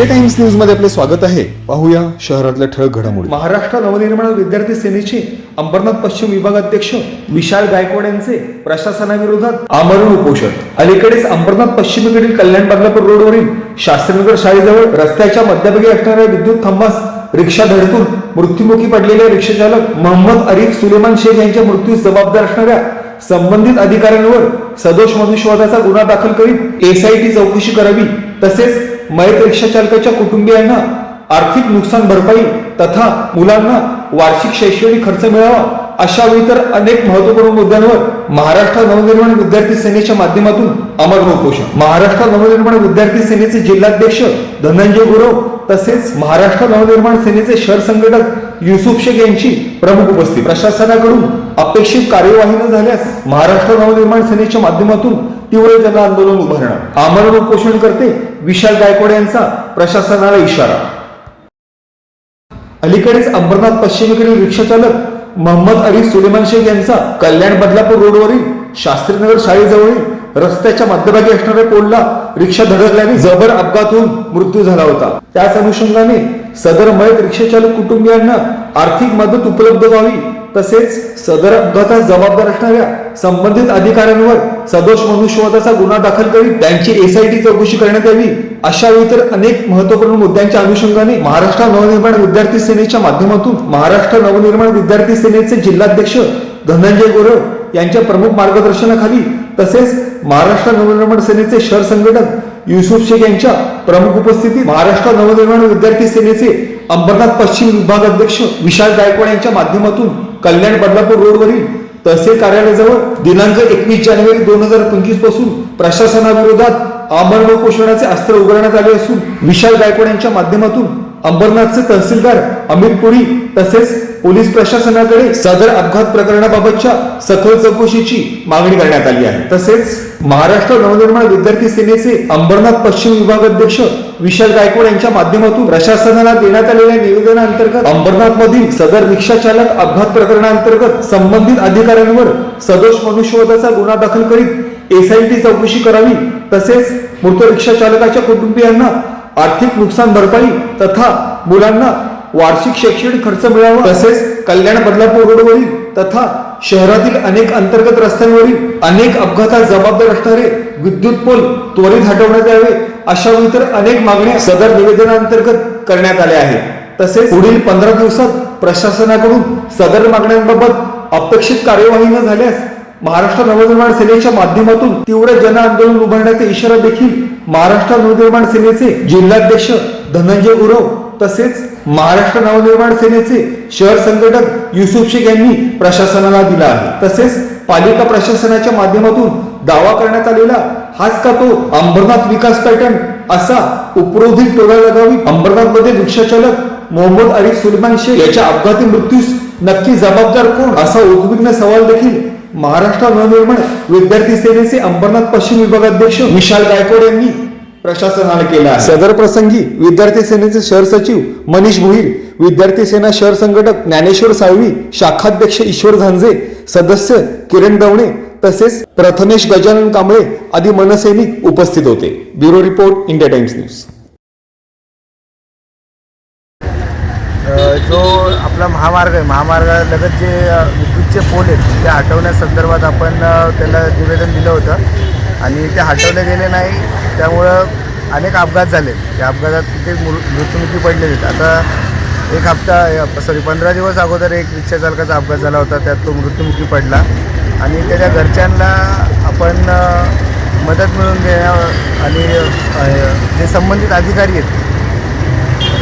Sunday times न्यूजमध्ये आपले स्वागत आहे. पाहूया शहरातल्या ठळक घडामोडी. महाराष्ट्र नवनिर्माण विद्यार्थी सेनेचे अंबरनाथ पश्चिम विभागाध्यक्ष विशाल गायकवाड यांचे प्रशासनाविरोधात आमरण उपोषण. अलीकडेच अंबरनाथ पश्चिमेकडील कल्याण बदलापूर रोडवरील शास्त्रीनगर शाळेजवळ रस्त्याच्या मध्यभागी असणाऱ्या विद्युत थांबास रिक्षा धडकून मृत्युमुखी पडलेल्या रिक्षाचालक मोहम्मद अरिफ सुलेमान शेख यांच्या मृत्यूस जबाबदार असणाऱ्या संबंधित अधिकाऱ्यांवर सदोष मनुष्यवादाचा गुन्हा दाखल करीत एसआयटी चौकशी करावी तसेच मयत रिक्षा चालकाच्या कुटुंबियांना आर्थिक नुकसान भरपाई तथा मुलांना वार्षिक शैक्षणिक खर्च मिळावा अशा वेळी तर अनेक महत्त्वपूर्ण मुद्द्यांवर महाराष्ट्र नवनिर्माण विद्यार्थी सेनेच्या माध्यमातून अमर उपोषण महाराष्ट्र नवनिर्माण विद्यार्थी सेनेचे जिल्हाध्यक्ष धनंजय गुरव तसेच महाराष्ट्र नवनिर्माण सेनेचे शहर संघटक युसुफ शेख यांची प्रमुख उपस्थिती. प्रशासनाकडून अपेक्षित कार्यवाही न झाल्यास महाराष्ट्र नवनिर्माण सेनेच्या माध्यमातून तीव्र जन आंदोलन उभारणार. आमरण उपोषण करते विशाल गायकवाड यांचा प्रशासनाला इशारा. अलीकडेच अंबरनाथ पश्चिमेकडील रिक्षाचालक मोहम्मद अली सुलेमान शेख यांचा कल्याण बदलापूर रोडवरील शास्त्रीनगर शाळेजवळील रस्त्याच्या मध्यभागी असणाऱ्या पोलला रिक्षा धडकल्याने जबर अपघात होऊन मृत्यू झाला होता. त्याच अनुषंगाने सदर मयत रिक्षाचालक कुटुंबियांना आर्थिक मदत उपलब्ध व्हावी तसेच सदर अपघातात जबाबदार असणाऱ्या संबंधित अधिकाऱ्यांवर सदोष मनुष्यवादाचा गुन्हा दाखल करीत त्यांची एसआयटी चौकशी करण्यात यावी अशा वेळी इतर अनेक महत्त्वपूर्ण मुद्द्यांच्या अनुषंगाने महाराष्ट्र नवनिर्माण विद्यार्थी सेनेच्या माध्यमातून महाराष्ट्र नवनिर्माण विद्यार्थी सेनेचे जिल्हाध्यक्ष धनंजय गोरळ यांच्या प्रमुख मार्गदर्शनाखाली तसेच महाराष्ट्र नवनिर्माण सेनेचे शहर संघटक युसुफ शेख यांच्या प्रमुख उपस्थितीत महाराष्ट्र नवनिर्माण विद्यार्थी सेनेचे अंबरनाथ पश्चिम विभाग अध्यक्ष विशाल गायकवाड यांच्या माध्यमातून कल्याण बदलापूर रोडवरील तहसील कार्यालयाजवळ दिनांक एकवीस जानेवारी दोन हजार पंचवीसपासून प्रशासनाविरोधात आमरण उपोषणाचे अस्त्र उघडण्यात आले असून विशाल गायकवाड यांच्या माध्यमातून अंबरनाथचे तहसीलदार अमित पुरी तसेच पोलीस प्रशासनाकडे सदर अपघात प्रकरणाबाबतच्या सखोल चौकशीची मागणी करण्यात आली आहे. तसेच महाराष्ट्र नवनिर्माण विद्यार्थी सेनेचे अंबरनाथ पश्चिम विभाग अध्यक्ष विशाल गायकवाड यांच्या माध्यमातून प्रशासनाला देण्यात आलेल्या निवेदनाअंतर्गत अंबरनाथ मधील सदर रिक्षा चालक अपघात प्रकरणाअंतर्गत संबंधित अधिकाऱ्यांवर सदोष मनुष्यवधाचा गुन्हा दाखल करीत एसआयटी चौकशी करावी तसेच मृत रिक्षा चालकाच्या कुटुंबियांना आर्थिक नुकसान भरपाई तथा मुलांना वार्षिक शैक्षणिक खर्च मिळावा. तसेच कल्याण बदलापूर रोडवरील तथा शहरातील अनेक अंतर्गत रस्त्यांवरील अनेक अपघातात जबाबदार असणारे विद्युत पोल त्वरित हटवण्यात यावे अशा इतर अनेक मागण्या सदर निवेदनांतर्गत करण्यात आल्या आहेत. तसेच पुढील पंधरा दिवसात प्रशासनाकडून सदर मागण्यांबाबत अपेक्षित कार्यवाही न झाल्यास महाराष्ट्र नवनिर्माण सेनेच्या माध्यमातून तीव्र जन आंदोलन उभारण्याचा इशारा देखील महाराष्ट्र नवनिर्माण सेनेचे जिल्हाध्यक्ष धनंजय गुरव तसेच महाराष्ट्र नवनिर्माण सेनेचे शहर संघटक युसुफ शेख यांनी प्रशासनाला दिला आहे. तसेच पालिका प्रशासनाच्या माध्यमातून दावा करण्यात आलेला हाच का तो अंबरनाथ विकास पॅटर्न असा उपरोधित टोला लगावी अंबरनाथमध्ये रिक्षाचालक मोहम्मद अरिफ सुलमान शेख याच्या अपघाती मृत्यूस नक्की जबाबदार कोण असा उद्विग्न सवाल देखील महाराष्ट्र नवनिर्माण विद्यार्थी सेनेचे अंबरनाथ पश्चिम विभागाध्यक्ष विशाल गायकवाड यांनी प्रशासनाला केला सदर प्रसंगी विद्यार्थी सेनेचे शहर सचिव मनीष भुईर विद्यार्थी सेना शहर संघटक ज्ञानेश्वर साळवी शाखाध्यक्ष ईश्वर झांजे सदस्य किरण दवणे तसेच प्रथमेश गजानन कांबळे आदी मनसैनिक उपस्थित होते. Bureau report India Times news. जो आपला महामार्ग आहे महामार्गालगत जे विद्युतचे पोल आहेत ते हटवण्यासंदर्भात आपण त्याला निवेदन दिलं होतं. आणि ते हटवले गेले नाही त्यामुळं अनेक अपघात झाले. त्या अपघातात तिथे मृ- मृत्युमुखी पडलेले आहेत. आता एक हप्ता सॉरी पंधरा दिवस अगोदर एक रिक्षा चालकाचा अपघात झाला होता त्यात तो मृत्युमुखी पडला. आणि त्याच्या घरच्यांना आपण मदत मिळवून देण्या आणि जे संबंधित अधिकारी आहेत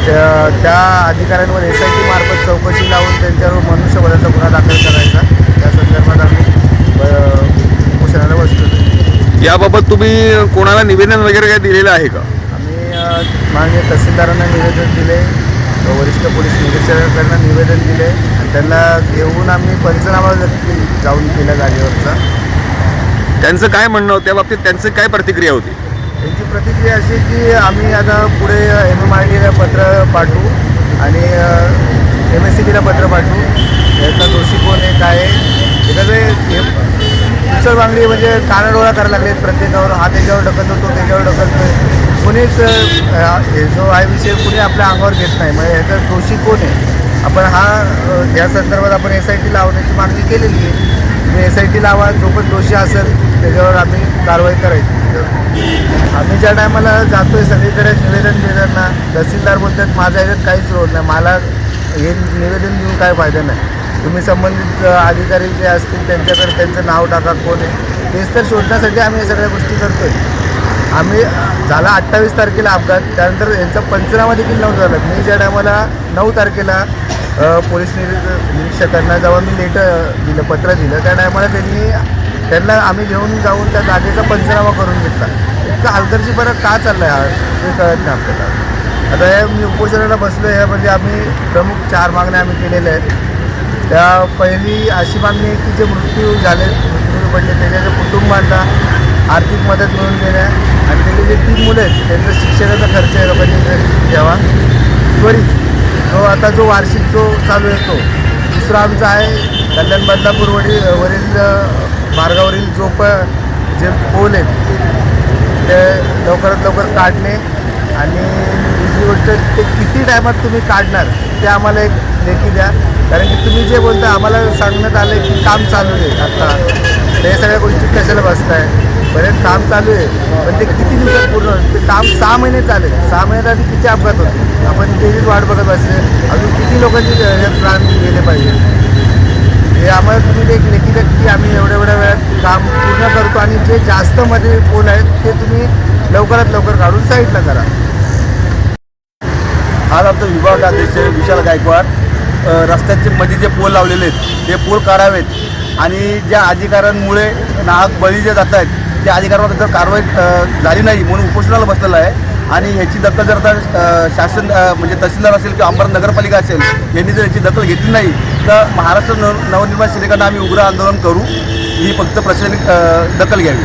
त्या त्या अधिकाऱ्यांवर एस आय टी मार्फत चौकशी लावून त्यांच्यावर मनुष्यबळाचा गुन्हा दाखल करायचा. त्या संदर्भात आम्ही उपोषणाला बसतो याबाबत तुम्ही कोणाला निवेदन वगैरे काय दिलेलं आहे का? आम्ही माननीय तहसीलदारांना निवेदन दिले वरिष्ठ पोलीस निरीक्षकांना निवेदन दिले आणि त्यांना घेऊन आम्ही पंचनामा जाऊन केला जागेवरचा त्यांचं काय म्हणणं होतं? त्या बाबतीत त्यांची काय प्रतिक्रिया होती? त्यांची प्रतिक्रिया अशी की आम्ही आता पुढे एम एम आय डीला पत्र पाठवू आणि एम एस सी बीला पत्र पाठवू. याचा दोषी कोण आहे काय आहे एखादं दुसर बांगडी म्हणजे कानाडोळा करायला लागले प्रत्येकावर हा त्याच्यावर ढकलतो तो त्याच्यावर ढकलतो कोणीच जो हा विषय कुणी आपल्या अंगावर घेत नाही. म्हणजे याचा दोषी कोण आहे? आपण हा या संदर्भात आपण एस आय टी लावण्याची मागणी केलेली आहे. तुम्ही एस आय टी लावा जो पण दोषी असेल त्याच्यावर आम्ही कारवाई करायची. आम्ही ज्या टायमाला जातोय सगळीकडे निवेदन देताना तहसीलदार बोलतात माझा याच्यात काहीच रोल नाही मला हे निवेदन देऊन काय फायदा नाही. तुम्ही संबंधित अधिकारी जे असतील त्यांच्याकडे त्यांचं नाव टाका कोण आहे. तेच तर शोधण्यासाठी आम्ही या सगळ्या गोष्टी करतोय. आम्ही झाला अठ्ठावीस तारखेला अपघात त्यानंतर यांचा पंचनामा देखील नव्हता झाला. मी ज्या टायमाला नऊ तारखेला पोलीस निरी- निरीक्षकांना जेव्हा मी लेटर दिलं पत्र दिलं त्या टायमाला त्यांनी त्यांना आम्ही घेऊन जाऊन त्या जागेचा पंचनामा करून घेतला. इतका हलगर्जीपणा का चालला आहे हा ते कळत नाही आपल्याला. आता हे मी उपोषणाला बसलो आहे म्हणजे आम्ही प्रमुख चार मागण्या आम्ही केलेल्या आहेत. त्या पहिली अशी मागणी आहे की जे मृत्यू झाले मृत्यू म्हणजे पडले त्याच्या कुटुंबांना आर्थिक मदत मिळून देण्या आणि त्याचे जे तीन मुलं आहेत त्यांचा शिक्षणाचा खर्च आहे लोकांनी द्यावा त्वरित. जो आता जो वार्षिक जो चालू आहे तो. दुसरा आमचा आहे कल्याण बदलापूर वरील वरील मार्गावरील जो प जे पोल आहेत ते लवकरात लवकर काढणे आणि दुसरी गोष्ट ते किती टायमात तुम्ही काढणार ते आम्हाला एक लेखी द्या. कारण की तुम्ही जे बोलता आम्हाला सांगण्यात आलं की काम चालू आहे. आता ते सगळ्या गोष्टी कशाला बसत आहे बरेच काम चालू आहे. पण ते किती दिवसात पूर्ण ते काम सहा महिने चालेल. सहा महिन्यात आधी किती अपघात होते आपण त्याचीच वाट बघत बसले. अजून किती लोकांचे प्राण गेले पाहिजे? हे आम्हाला तुम्ही एक लेखी की आम्ही एवढ्या एवढ्या वेळात काम पूर्ण करतो आणि जे जास्त मध्ये पोल आहेत ते तुम्ही लवकरात लवकर काढून साईडला करा. आज आमचा विभाग अध्यक्ष विशाल गायकवाड रस्त्याचे मध्ये जे पोल लावलेले आहेत ते पोल काढावेत. आणि ज्या अधिकाऱ्यांमुळे नाहक बळी जे जात आहेत त्या अधिकाऱ्यांवर जर कारवाई झाली नाही म्हणून उपोषणाला बसलेलं आहे. आणि ह्याची दखल जर आता शासन म्हणजे तहसीलदार असेल किंवा अंबर नगरपालिका असेल यांनी जर याची दखल घेतली नाही तर महाराष्ट्र नव नवनिर्माण सेनेकडनं आम्ही उग्र आंदोलन करू ही फक्त प्रशासनिक दखल घ्यावी.